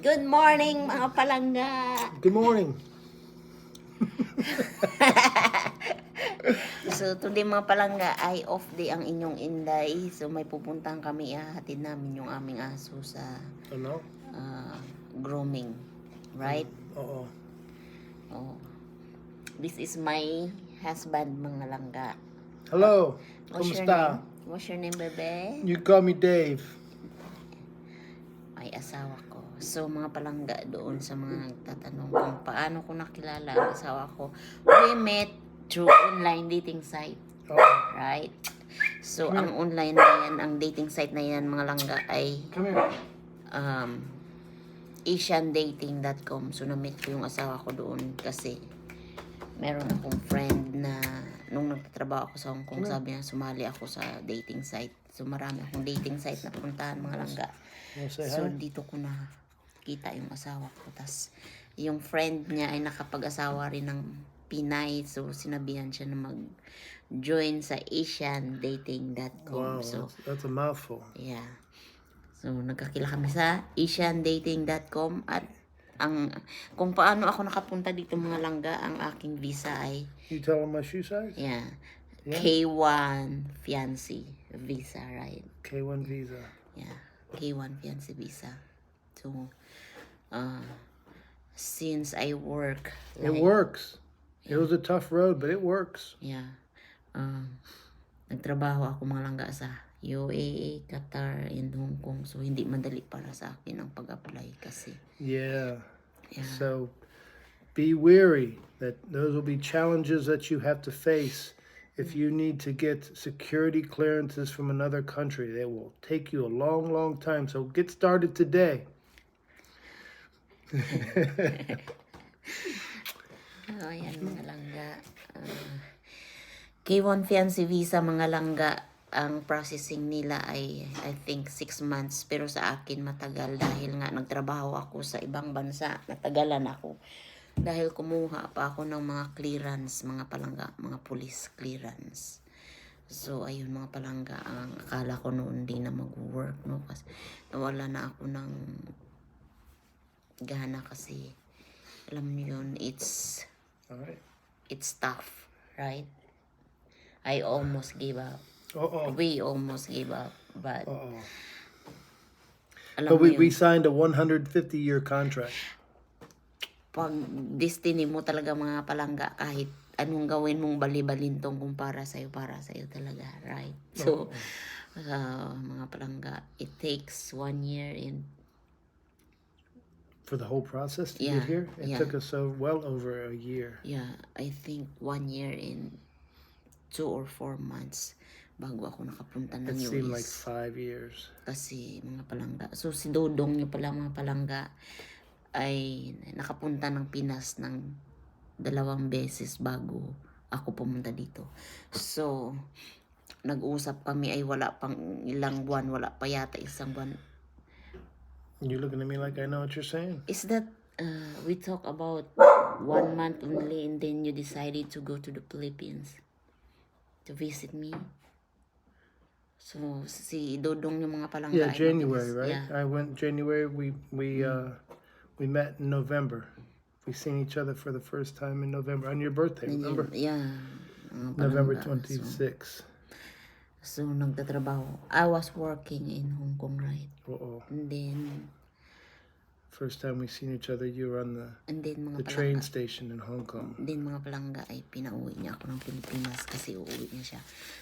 Good morning mga palangga. Good morning. So today mga palangga ay off day ang inyong inday. So may pupuntahan kami ihahatid namin yung aming aso sa Ano? ah, grooming. Right? Oo. Oh. This is my husband mga langga. Hello. What's your Kumusta? name? What's your name, bebe? You call me Dave. Ay asawa. So mga palangga doon sa mga nagtatanong kung paano ko nakilala ang asawa ko. We met through online dating site. Right? So, ang online na yan, ang dating site na yan, mga langga, ay um, asiandating.com. So, na-meet ko yung asawa ko doon kasi meron akong friend na nung nagtatrabaho ako sa Hong Kong, sabi niya, sumali ako sa dating site. So, marami akong dating site na puntahan, mga langga. So, dito ko na kita yung asawa ko. Tas, yung friend niya ay nakapag-asawa rin ng Pinay. So, sinabihan siya na mag-join sa asiandating.com. Wow, So, that's, that's a mouthful. yeah. So, nagkakila kami sa asiandating.com at ang kung paano ako nakapunta dito mga langga, ang aking visa ay You tell them my shoe size? yeah, Yeah. K1 fiancé visa, right? K1 visa. Yeah, K1 fiancé visa. So, uh, since I work, It like, works. It was a tough road, but it works. yeah, um, nagtrabaho ako mga langga sa UAE, Qatar, and Hong Kong. So, hindi madali para sa akin ang pag-apply kasi, Yeah. yeah, So be wary that those will be challenges that you have to face if you need to get security clearances from another country. They will take you a long, long time. So get started today. Oh, ayan, mga langga. Ah, K1 fiancé visa, mga langga, ang processing nila ay, I think, 6 months. Pero sa akin, matagal dahil nga nagtrabaho ako sa ibang bansa. Natagalan ako. Dahil kumuha pa ako ng mga clearance, mga palangga, mga police clearance. So, ayun mga palangga, ang akala ko noon di na mag-work, no? Kasi nawala na ako ng gana kasi alam niyo yun, it's All right. it's tough, right? I almost gave up. Uh-oh. We almost gave up. But, Uh-oh. alam But mo we, yun, we signed a 150-year contract. pag destiny mo talaga mga palangga, kahit anong gawin mong bali-balintong kung para sa'yo, para sa'yo talaga, right? So, uh, mga palangga, it takes one year in For the whole process to Yeah, get here, it yeah. took us so well over a year. Yeah, I think one year in two or four months bago ako nakapunta ng It US. seemed like five years. kasi mga palangga. So si Dodong niyo pala mga palangga ay nakapunta ng Pinas ng dalawang beses bago ako pumunta dito. So nag-usap kami ay wala pang ilang buwan, wala pa yata isang buwan. You're looking at me like I know what you're saying. Is that uh, we talk about one month only and then you decided to go to the Philippines to visit me? So, si Dodong yung mga palangga. Yeah, January, right? Yeah. I went January. We we uh we met in November. We seen each other for the first time in November on your birthday. Remember? Yeah. November palangga. twenty six. So, so, nagtatrabaho. I was working in Hong Kong, right? Oh, And then, first time we seen each other, you were on the and then mga the palangga. train station in Hong Kong. Then mga palangga ay pinauwi niya ako ng Pilipinas kasi uuwi niya siya.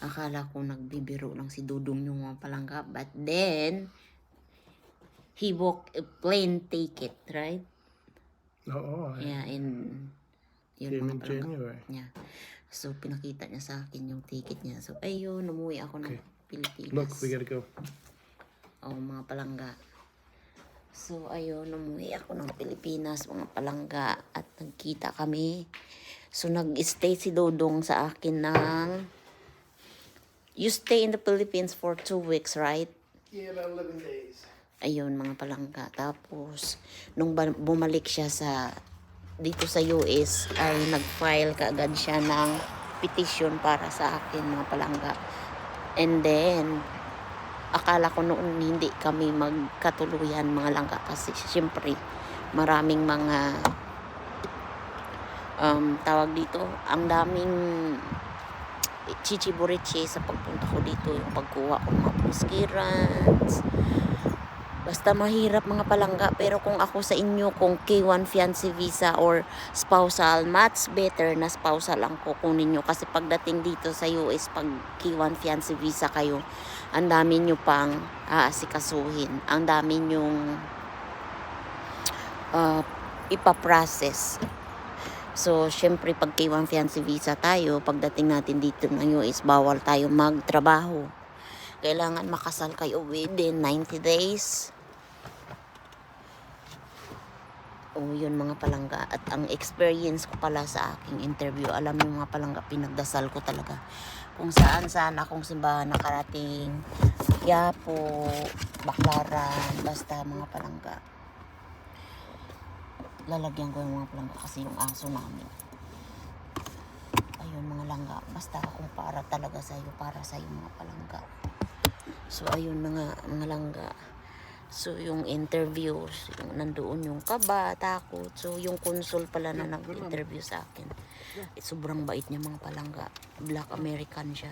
Akala ko nagbibiro lang si Dudong yung mga palangga. But then, he booked a plane ticket, right? Oh, I Yeah, and yun came in palangga January. niya. So, pinakita niya sa akin yung ticket niya. So, ayun, umuwi ako ng Okay. Pilipinas. Look, we gotta go. O, mga palangga. So, ayun, umuwi ako ng Pilipinas, mga palangga, at nagkita kami. So, nag-stay si Dodong sa akin ng... You stay in the Philippines for two weeks, right? Yeah, about eleven days. Ayun, mga palangga. Tapos, nung ba- bumalik siya sa... Dito sa US, ay nag-file kaagad siya ng petition para sa akin, mga palangga. And then, akala ko noon hindi kami magkatuluyan mga langga kasi syempre maraming mga um, tawag dito ang daming chichiburichi sa pagpunta ko dito yung pagkuha ko mga puskirans basta mahirap mga palangga pero kung ako sa inyo kung K1 fiancé visa or spousal much better na spousal ang kukunin nyo kasi pagdating dito sa US pag K1 fiancé visa kayo ang dami nyo pang aasikasuhin ang dami nyong uh, ipaprocess So, syempre, pag K1 fiancé visa tayo, pagdating natin dito ng US, bawal tayo magtrabaho. Kailangan makasal kayo within 90 days. O, yun mga palangga. At ang experience ko pala sa aking interview, alam niyo mga palangga, pinagdasal ko talaga. Kung saan saan akong simbahan nakarating, Quiapo, Baclaran, basta mga palangga lalagyan ko yung mga palangga kasi yung aso namin ayun mga langga basta kung para talaga sa'yo para sa'yo mga palangga so ayun nga mga langga so yung interviews yung nandoon yung kaba takot so yung consul pala na nag-interview sa akin. Eh, sobrang bait niya mga palangga. Black american siya.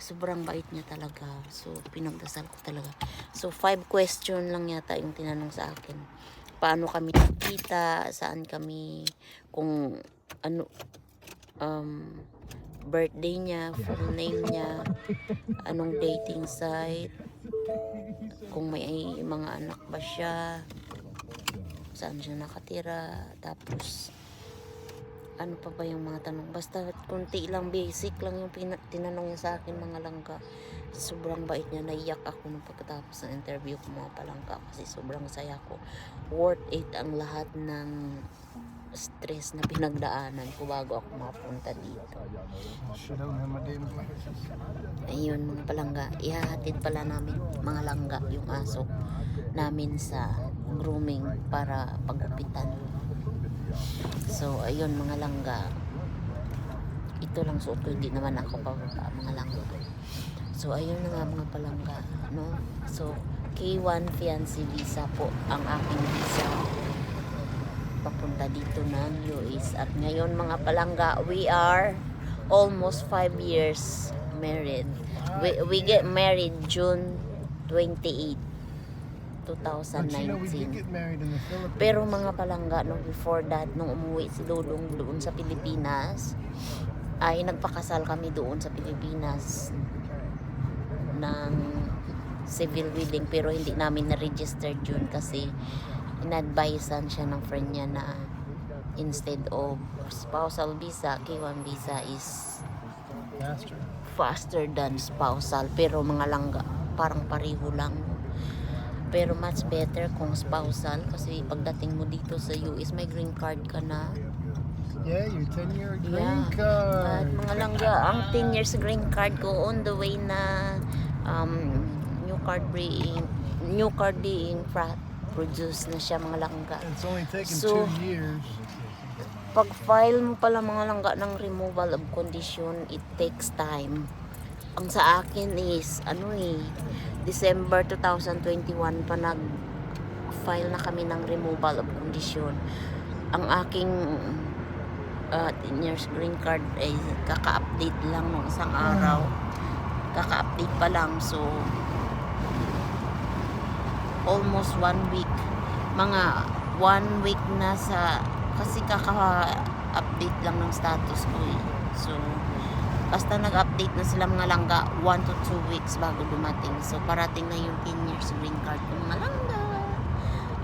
Sobrang bait niya talaga. So pinagdasal ko talaga. So five question lang yata yung tinanong sa akin. Paano kami nakita, saan kami, kung ano, um, birthday niya, full name niya, anong dating site, kung may mga anak ba siya, saan siya nakatira, tapos, ano pa ba yung mga tanong, basta kunti lang, basic lang yung tinanong niya sa akin mga langga, sobrang bait niya, naiyak ako nung pagkatapos ng interview ko mga palangga kasi sobrang saya ko. Worth it ang lahat ng stress na pinagdaanan ko bago ako mapunta dito. Ayun mga palangga, ihahatid pala namin mga langga yung aso namin sa grooming para pagupitan. So ayun mga langga, ito lang suot ko, hindi naman ako pababa mga langga. So ayun na nga mga palangga, no? So K1 fiancé visa po ang aking visa papunta dito ng US at ngayon mga palangga we are almost 5 years married. We, we get married June 28 2019 pero mga palangga no before that nung umuwi si Lulong doon sa Pilipinas ay nagpakasal kami doon sa Pilipinas ng civil wedding pero hindi namin na-register yun kasi inadvisean siya ng friend niya na instead of spousal visa, K1 visa is faster. than spousal. Pero mga langga parang pareho lang. Pero much better kung spousal. Kasi pagdating mo dito sa US may green card ka na. Yeah, your 10-year green Yeah. At card. mga langga, ang 10 years green card ko on the way na um, new card being new card being pra- produce na siya mga langga. It's only taken So- two years. Pag file mo pala mga langga ng removal of condition, it takes time. Ang sa akin is, ano eh, December 2021 pa nag file na kami ng removal of condition. Ang aking uh, 10 years green card ay kaka-update lang nung isang araw. Kaka-update pa lang. So, almost one week. Mga one week na sa kasi kaka-update lang ng status ko eh. So, basta nag-update na sila mga langga 1 to 2 weeks bago dumating. So, parating na yung 10 years green card ng mga langga.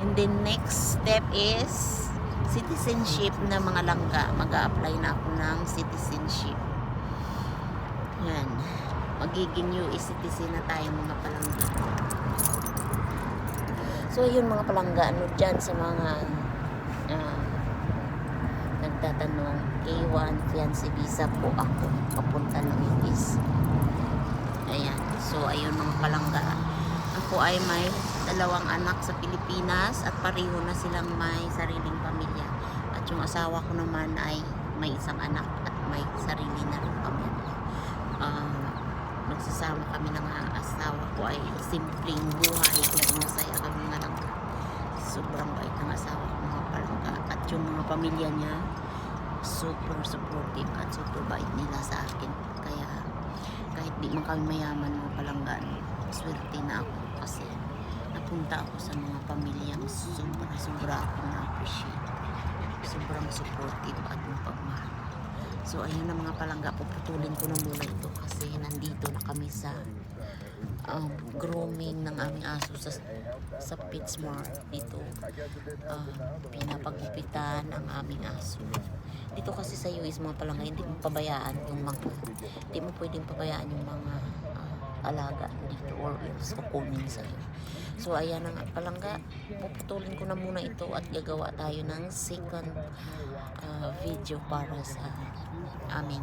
And then, next step is citizenship na mga langga. mag apply na ako ng citizenship. Yan. Magiging US citizen na tayo mga palangga. So, yun mga palangga, ano dyan sa mga ah, nagtatanong, K1 fiancé visa po ako papunta ng US. Ayan. So, ayun mga palangga. Ako ay may dalawang anak sa Pilipinas at pareho na silang may sariling pamilya. At yung asawa ko naman ay may isang anak at may sarili na rin pamilya. Ah, nagsasama kami ng asawa ko ay simpleng buhay kaya masaya kami mga langga. Sobrang bait ng asawa ko mga palangga at yung mga pamilya niya super supportive at super bait nila sa akin. Kaya kahit di man kami mayaman mga palanggan, swerte na ako kasi napunta ako sa mga pamilyang sobra sobra ako na-appreciate. Sobrang supportive at mapagmahal. So ayun na mga palangga, puputulin ko na muna ito kasi nandito na kami sa um, grooming ng aming aso sa, sa PetSmart dito. Uh, pinapagupitan ang aming aso. Dito kasi sa US mga palangga, hindi mo pabayaan yung mga, hindi mo pwedeng pabayaan yung mga alaga dito or else kukunin sa'yo. So ayan na nga palangga, puputulin ko na muna ito at gagawa tayo ng second ah, video para sa aming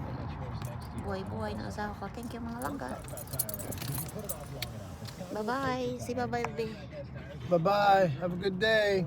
buhay-buhay ng asawa ko. Thank you mga langga. Bye-bye. Si bye-bye. Bye bye. Have a good day.